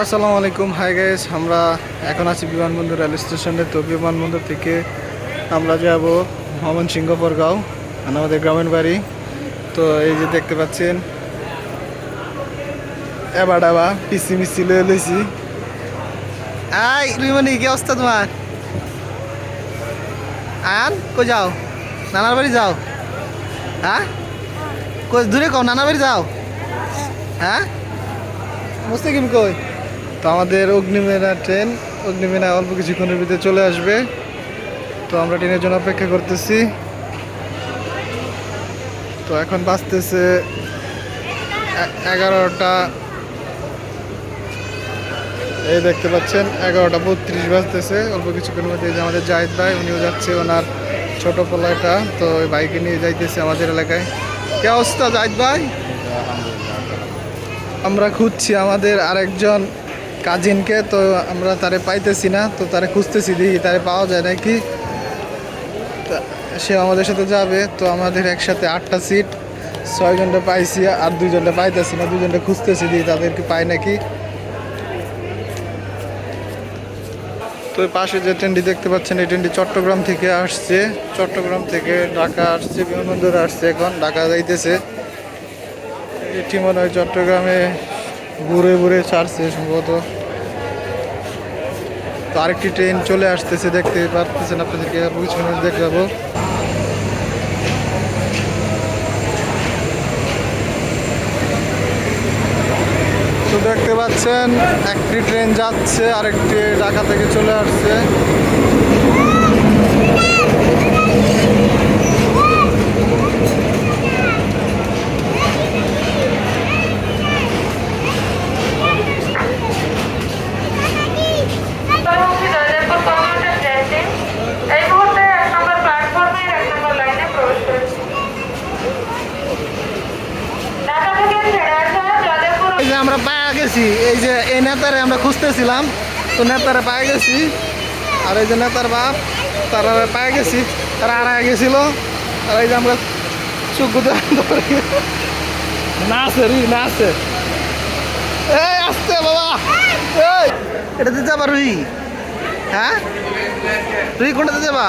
আসসালামু আলাইকুম। Hi guys আমরা এখন আছি বিমানবন্দর রেল স্টেশনে। তো বিমানবন্দর থেকে আমরা যাব সিংহপরগাঁও আর আমাদের গ্রামের বাড়ি। তো এই যে দেখতে পাচ্ছেন, এবার ডাবা পিসি মিসি লয়ে লইছি। আই রিমনি কি অবস্থা তোমার? আয়ান, কই যাও? নানার বাড়ি যাও? হ্যাঁ? কই, দূরে কও, নানার বাড়ি যাও? হ্যাঁ? মুস্তাকিম কই? তো আমাদের অগ্নিমেনা ট্রেন অগ্নিমেনা অল্প কিছুক্ষণের ভিতরে চলে আসবে। তো আমরা ট্রেনের জন্য অপেক্ষা করতেছি। তো এখন বাজতেছে এ- এগারোটা। এই দেখতে পাচ্ছেন এগারোটা বত্রিশ বাজতেছে। অল্প কিছুক্ষণের মধ্যে যে আমাদের জাহিদ ভাই উনিও যাচ্ছে ওনার ছোট পোলাটা। তো ওই বাইকে নিয়ে যাইতেছে আমাদের এলাকায়। কি অবস্থা জাহিদ ভাই? আমরা খুঁজছি আমাদের আরেকজন কাজিনকে তো আমরা তারে পাইতেছি না, তো তারে খুঁজতেছি, দেখি তারে পাওয়া যায় নাকি। সে আমাদের সাথে যাবে, তো আমাদের একসাথে আটটা সিট ছয়জনটা পাইছি আর দুইজনটা পাইতেছি না দুজনটা খুঁজতেছি দিই তাদেরকে পাই নাকি। তো পাশে যে ট্রেনটি দেখতে পাচ্ছেন, এই ট্রেনটি চট্টগ্রাম থেকে আসছে, চট্টগ্রাম থেকে ঢাকা আসছে, বিমানবন্দরে আসছে এখন, ঢাকা যাইতেছে। এটি মনে হয় চট্টগ্রামে ঘুরে ঘুরে ছাড়ছে সম্ভবত। তো আরেকটি ট্রেন চলে আসতেছে, দেখতে পারতেছেন আপনাদেরকে দেখে যাব তো দেখতে পাচ্ছেন, একটি ট্রেন যাচ্ছে, আরেকটি ঢাকা থেকে চলে আসছে। গেছি এই যে এই নেতারে আমরা খুঁজতেছিলাম, তো নেতারে পায়ে গেছি। আর এই যে নেতার বাপ, তারা পায়ে গেছি, তারা হারায় গেছিল। আর এই যে আমরা চুকুতে না আছে রুই না এই আসতে বাবা। এই এটাতে যাবা রুই? হ্যাঁ? রুই কোনটাতে যাবা?